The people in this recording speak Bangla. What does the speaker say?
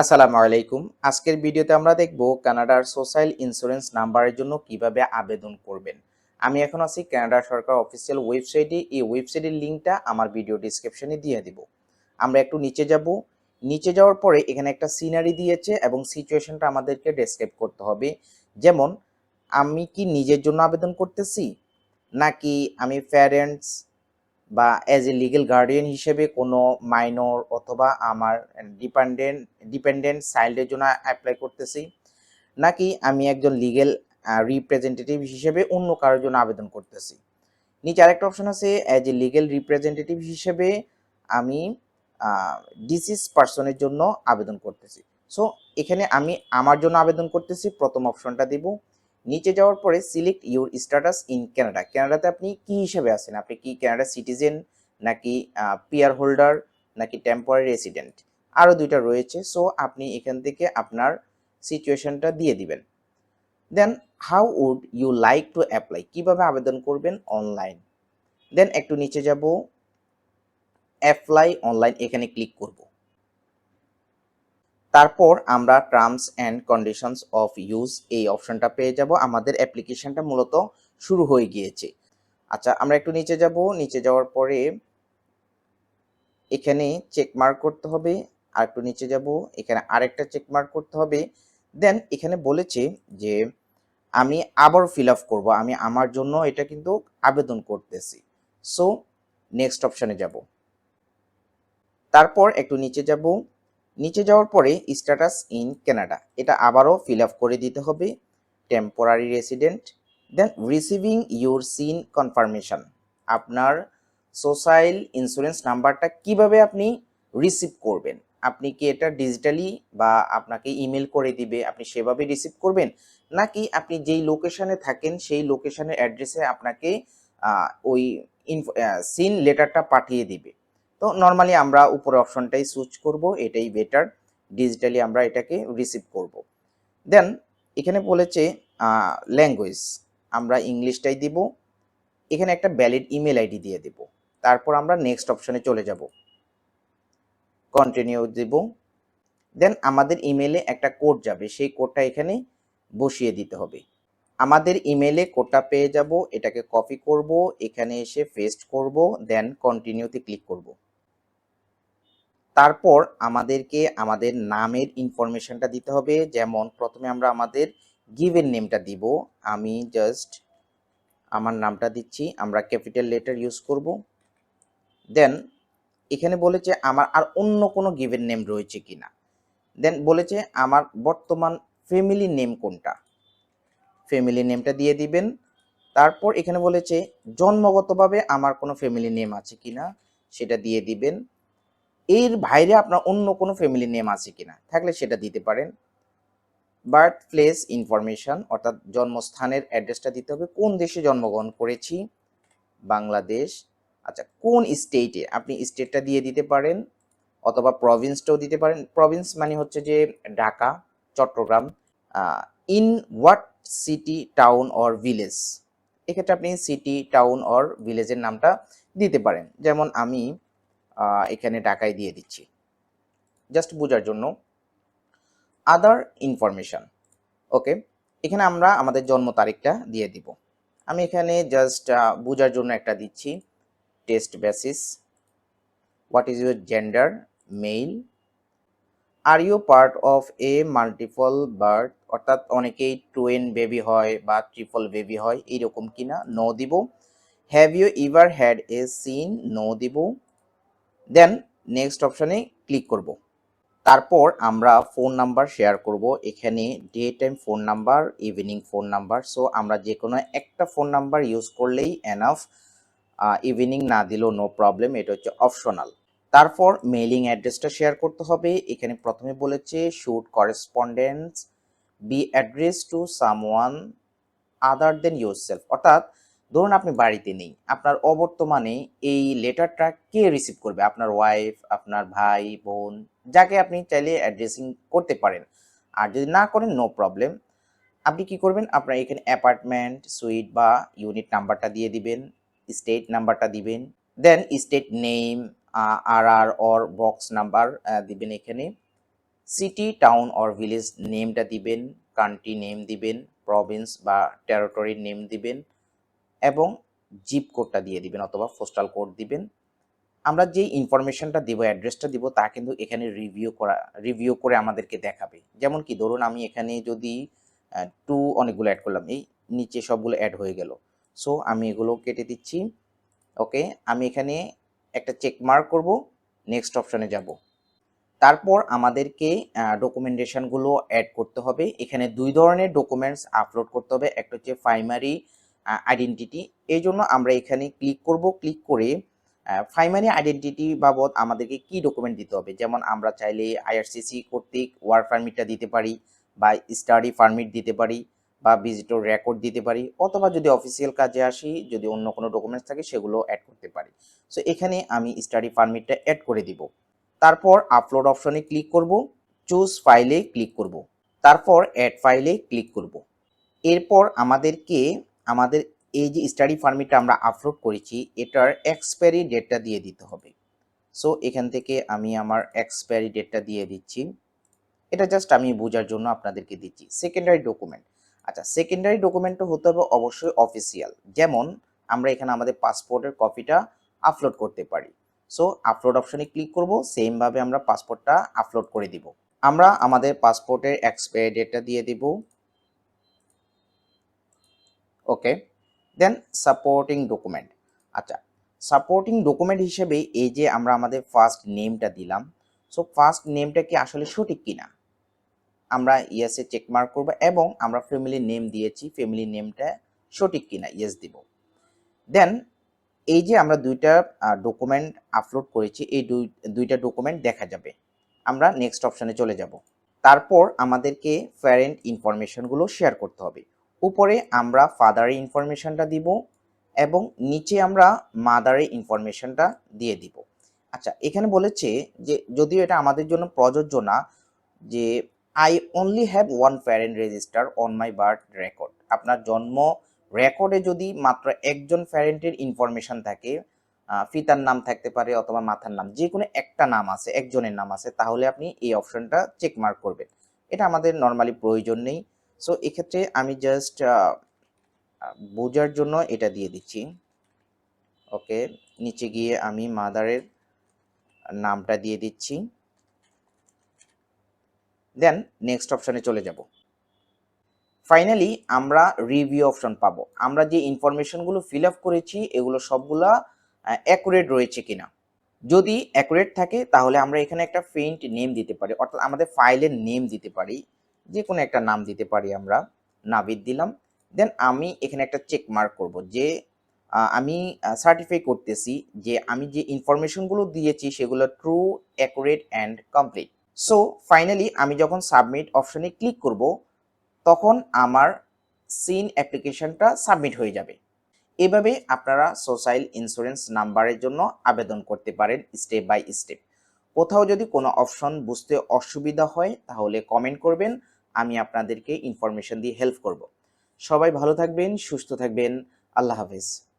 আসসালামু আলাইকুম। আজকের ভিডিওতে আমরা দেখব কানাডার সোশ্যাল ইন্স্যুরেন্স নাম্বারের জন্য কীভাবে আবেদন করবেন। আমি এখন আছি কানাডা সরকার অফিসিয়াল ওয়েবসাইটে। এই ওয়েবসাইটের লিঙ্কটা আমার ভিডিও ডিসক্রিপশনে দিয়ে দিব। আমরা একটু নিচে যাব। নিচে যাওয়ার পরে এখানে একটা সিনারি দিয়েছে এবং সিচুয়েশনটা আমাদেরকে ডেসক্রাইব করতে হবে। যেমন, আমি কি নিজের জন্য আবেদন করতেছি? নাকি আমি প্যারেন্টস বা অ্যাজ এ লিগেল গার্ডিয়ান হিসেবে কোনো মাইনর অথবা আমার ডিপেন্ডেন্ট ডিপেন্ডেন্ট চাইল্ডের জন্য অ্যাপ্লাই করতেছি। নাকি আমি একজন লিগেল রিপ্রেজেন্টেটিভ হিসেবে অন্য কারোর জন্য আবেদন করতেছি। নিচে আরেকটা অপশন আছে অ্যাজ এ লিগেল রিপ্রেজেন্টেটিভ হিসেবে আমি ডিসিজ পার্সনের জন্য আবেদন করতেছি। সো এখানে আমি আমার জন্য আবেদন করতেছি, প্রথম অপশনটা দিব। নিচে যাওয়ার পরে select your status in Canada কানাডাতে আপনি কি হিসেবে আছেন? আপনি কি কানাডা সিটিজেন নাকি পিয়ার হোল্ডার নাকি টেম্পোরারি রেসিডেন্ট আরও দুইটা রয়েছে সো আপনি এখান থেকে আপনার সিচুয়েশনটা দিয়ে দিবেন। Then how would you like to apply কীভাবে আবেদন করবেন অনলাইন দেন একটু নিচে যাব অ্যাপ্লাই অনলাইন এখানে ক্লিক করব। তারপর আমরা terms and conditions of use এই অপশনটা পেয়ে যাব। আমাদের অ্যাপ্লিকেশনটা মূলত শুরু হয়ে গিয়েছে। আচ্ছা আমরা একটু নিচে যাব। নিচে যাওয়ার পরে এখানে চেক মার্ক করতে হবে। আর একটু নিচে যাব। এখানে আরেকটা চেক মার্ক করতে হবে। দেন এখানে বলেছে যে, আমি আবার ফিল আপ করব। আমি আমার জন্য এটা কিন্তু আবেদন করতেছি। সো নেক্সট অপশানে যাব। তারপর একটু নিচে যাব। নিচে যাওয়ার পরে স্ট্যাটাস ইন কানাডা এটা আবারও ফিল আপ করে দিতে হবে। Temporary resident then receiving your SIN confirmation আপনার সোশ্যাল ইন্স্যুরেন্স নাম্বারটা কীভাবে আপনি রিসিভ করবেন? আপনি কি এটা ডিজিটালি বা আপনাকে ইমেল করে দিবে? আপনি সেভাবে রিসিভ করবেন? নাকি আপনি যেই লোকেশনে থাকেন, সেই লোকেশনের অ্যাড্রেসে আপনাকে ওই সিন লেটারটা পাঠিয়ে দিবে? তো নর্মালি আমরা উপরে অপশনটাই সুইচ করব, এটাই বেটার ডিজিটালি আমরা এটাকে রিসিভ করব। দেন এখানে বলেছে ল্যাঙ্গুয়েজ আমরা ইংলিশটাই দিব, এখানে একটা ভ্যালিড ইমেল আইডি দিয়ে দেব, তারপর আমরা নেক্সট অপশনে চলে যাব। কন্টিনিউ দেব। দেন আমাদের ইমেলে একটা কোড যাবে, সেই কোডটা এখানে বসিয়ে দিতে হবে। আমাদের ইমেলে কোডটা পেয়ে যাব, এটাকে কপি করব, এখানে এসে পেস্ট করব দেন কন্টিনিউতে ক্লিক করব। তারপর আমাদেরকে আমাদের নামের ইনফরমেশনটা দিতে হবে। যেমন প্রথমে আমরা আমাদের গিভেন নেমটা দিব। আমি জাস্ট আমার নামটা দিচ্ছি, আমরা ক্যাপিটাল লেটার ইউজ করব। দেন এখানে বলেছে আমার আর অন্য কোনো গিভেন নেম রয়েছে কিনা। দেন বলেছে আমার বর্তমান ফ্যামিলি নেম কোনটা? ফ্যামিলি নেমটা দিয়ে দিবেন। তারপর এখানে বলেছে জন্মগতভাবে আমার কোনো ফ্যামিলি নেম আছে কিনা, সেটা দিয়ে দিবেন। এর বাইরে আপনার অন্য কোনো ফ্যামিলি নেম আছে কিনা, থাকলে সেটা দিতে পারেন। বার্থ প্লেস ইনফরমেশন অর্থাৎ জন্মস্থানের অ্যাড্রেসটা দিতে হবে। কোন দেশে জন্মগ্রহণ করেছি? বাংলাদেশ। আচ্ছা কোন স্টেটে আপনি স্টেটটা দিয়ে দিতে পারেন, অথবা প্রভিন্সটাও দিতে পারেন। প্রভিন্স মানে হচ্ছে যে Dhaka, Chattogram in what city town or village এক্ষেত্রে আপনি সিটি টাউন অর ভিলেজের নামটা দিতে পারেন। যেমন আমি এখানে ঢাকায় দিয়ে দিচ্ছি। জাস্ট বোঝার জন্য। আদার ইনফরমেশন ওকে এখানে আমরা আমাদের জন্ম তারিখটা দিয়ে দিব। আমি এখানে জাস্ট বোঝার জন্য একটা দিচ্ছি। Test basis what is your gender male are you part of a multiple birth অর্থাৎ অনেকেই টুয়েন বেবি হয় বা ট্রিপল বেবি হয়, এইরকম কিনা? নো দিব। Have you ever had a SIN no দিব। দেন নেক্সট অপশানে ক্লিক করব। তারপর আমরা ফোন নাম্বার শেয়ার করব। এখানে day time phone number evening phone number so আমরা যে কোনো একটা ফোন নাম্বার ইউজ করলেই এনাফ ইভিনিং না দিলেও নো প্রবলেম এটা হচ্ছে অপশনাল তারপর মেইলিং অ্যাড্রেসটা শেয়ার করতে হবে। এখানে প্রথমে বলেছে should correspondence be address to someone other than your self অর্থাৎ ধরুন আপনি বাড়িতে নেই, আপনার অবর্তমানে এই লেটারটা কে রিসিভ করবে? আপনার ওয়াইফ আপনার ভাই, বোন, যাকে আপনি চাইলে অ্যাড্রেসিং করতে পারেন। আর যদি না করেন নো প্রবলেম আপনি কি করবেন? আপনার এখানে অ্যাপার্টমেন্ট সুইট বা ইউনিট নাম্বারটা দিয়ে দিবেন স্টেট নাম্বারটা দিবেন। Then state name R R or box number দিবেন এখানে। সিটি টাউন অর ভিলেজ নেমটা দিবেন কান্ট্রি নেম দিবেন প্রভিন্স বা টেরিটরির নেম দিবেন। এবং জিপ কোডটা দিয়ে দিবেন অথবা পোস্টাল কোড দিবেন। আমরা যে ইনফরমেশনটা দিব অ্যাড্রেসটা দিব, তা কিন্তু এখানে রিভিউ করা রিভিউ করে আমাদেরকে দেখাবে। যেমন কি, ধরুন আমি এখানে যদি টু অনেকগুলো অ্যাড করলাম, এই নিচে সবগুলো অ্যাড হয়ে গেল। সো আমি এগুলো কেটে দিচ্ছি। ওকে আমি এখানে একটা চেক মার্ক করব নেক্সট অপশনে যাব। তারপর আমাদেরকে ডকুমেন্টেশনগুলো অ্যাড করতে হবে। এখানে দুই ধরনের ডকুমেন্টস আপলোড করতে হবে। একটা হচ্ছে প্রাইমারি আইডেন্টিটি এই জন্য আমরা এখানে ক্লিক করব। ক্লিক করে প্রাইমারি আইডেন্টিটি বাবদ আমাদেরকে কি ডকুমেন্ট দিতে হবে? যেমন আমরা চাইলে আইআরসিসি কর্তৃক ওয়ার্ক পারমিটটা দিতে পারি বা স্টাডি পারমিট দিতে পারি বা ভিজিটর রেকর্ড দিতে পারি অথবা যদি অফিসিয়াল কাজে আসি, যদি অন্য কোনো ডকুমেন্টস থাকে সেগুলো অ্যাড করতে পারি। সো এখানে আমি স্টাডি পারমিটটা অ্যাড করে দিব। তারপর আপলোড অপশনে ক্লিক করব চুজ ফাইলে ক্লিক করব। তারপর অ্যাড ফাইলে ক্লিক করব। এরপর আমাদেরকে আমাদের এই যে স্টাডি পারমিটটা আমরা আপলোড করেছি, এটার এক্সপায়ারি ডেটটা দিয়ে দিতে হবে। সো এখান থেকে আমি আমার এক্সপায়ারি ডেটটা দিয়ে দিচ্ছি। এটা জাস্ট আমি বোঝার জন্য আপনাদেরকে দিচ্ছি। সেকেন্ডারি ডকুমেন্ট আচ্ছা সেকেন্ডারি ডকুমেন্টও হতে হবে অবশ্যই অফিসিয়াল যেমন, আমরা এখানে আমাদের পাসপোর্টের কপিটা আপলোড করতে পারি। সো আপলোড অপশনে ক্লিক করব সেমভাবে আমরা পাসপোর্টটা আপলোড করে দিব। আমরা আমাদের পাসপোর্টের এক্সপায়ারি ডেটটা দিয়ে দিব। ওকে দেন সাপোর্টিং ডকুমেন্ট আচ্ছা সাপোর্টিং ডকুমেন্ট হিসেবে এই যে আমরা আমাদের ফার্স্ট নেমটা দিলাম সো ফার্স্ট নেমটা কি আসলে সঠিক কিনা? আমরা ইয়েসে চেক মার্ক করব এবং আমরা ফ্যামিলি নেম দিয়েছি ফ্যামিলি নেমটা সঠিক কিনা ইয়েস দিব। দেন এই যে আমরা দুইটা ডকুমেন্ট আপলোড করেছি, এই দুই, দুইটা ডকুমেন্ট দেখা যাবে। আমরা নেক্সট অপশানে চলে যাব। তারপর আমাদেরকে প্যারেন্ট ইনফরমেশনগুলো শেয়ার করতে হবে। উপরে আমরা ফাদারের ইনফরমেশনটা দিব এবং নিচে আমরা মাদারের ইনফরমেশনটা দিয়ে দিব। আচ্ছা এখানে বলেছে যে যদিও এটা আমাদের জন্য প্রযোজ্য না যে I only have one parent register on my birth record আপনার জন্ম রেকর্ডে যদি মাত্র একজন প্যারেন্টের ইনফরমেশন থাকে পিতার নাম থাকতে পারে অথবা মাথার নাম, যে কোনো একটা নাম আছে, একজনের নাম আছে, তাহলে আপনি এই অপশনটা চেক মার্ক করবেন। এটা আমাদের নর্মালি প্রয়োজন নেই। সো এক্ষেত্রে আমি জাস্ট বোঝার জন্য এটা দিয়ে দিচ্ছি। ওকে নিচে গিয়ে আমি মাদারের নামটা দিয়ে দিচ্ছি। দেন নেক্সট অপশনে চলে যাব। ফাইনালি আমরা রিভিউ অপশন পাবো। আমরা যে ইনফরমেশনগুলো ফিল আপ করেছি, এগুলো সবগুলা অ্যাকুরেট রয়েছে কিনা। যদি অ্যাকুরেট থাকে, তাহলে আমরা এখানে একটা ফেইন্ট নেম দিতে পারি, অর্থাৎ আমাদের ফাইলের নেম দিতে পারি। যে কোনো একটা নাম দিতে পারি আমরা। নাবিদ দিলাম। দেন আমি এখানে একটা চেক মার্ক করব যে আমি সার্টিফাই করতেছি যে আমি যে ইনফরমেশনগুলো দিয়েছি সেগুলো true accurate and complete so finally আমি যখন সাবমিট অপশনে ক্লিক করব, তখন আমার সিন অ্যাপ্লিকেশনটা সাবমিট হয়ে যাবে। এভাবে আপনারা সোশ্যাল ইন্স্যুরেন্স নাম্বারের জন্য আবেদন করতে পারেন স্টেপ বাই স্টেপ কোথাও যদি কোনো অপশন বুঝতে অসুবিধা হয়, তাহলে কমেন্ট করবেন। আমি আপনাদেরকে ইনফরমেশন দিয়ে হেল্প করব। সবাই ভালো থাকবেন সুস্থ থাকবেন। আল্লাহ হাফিজ।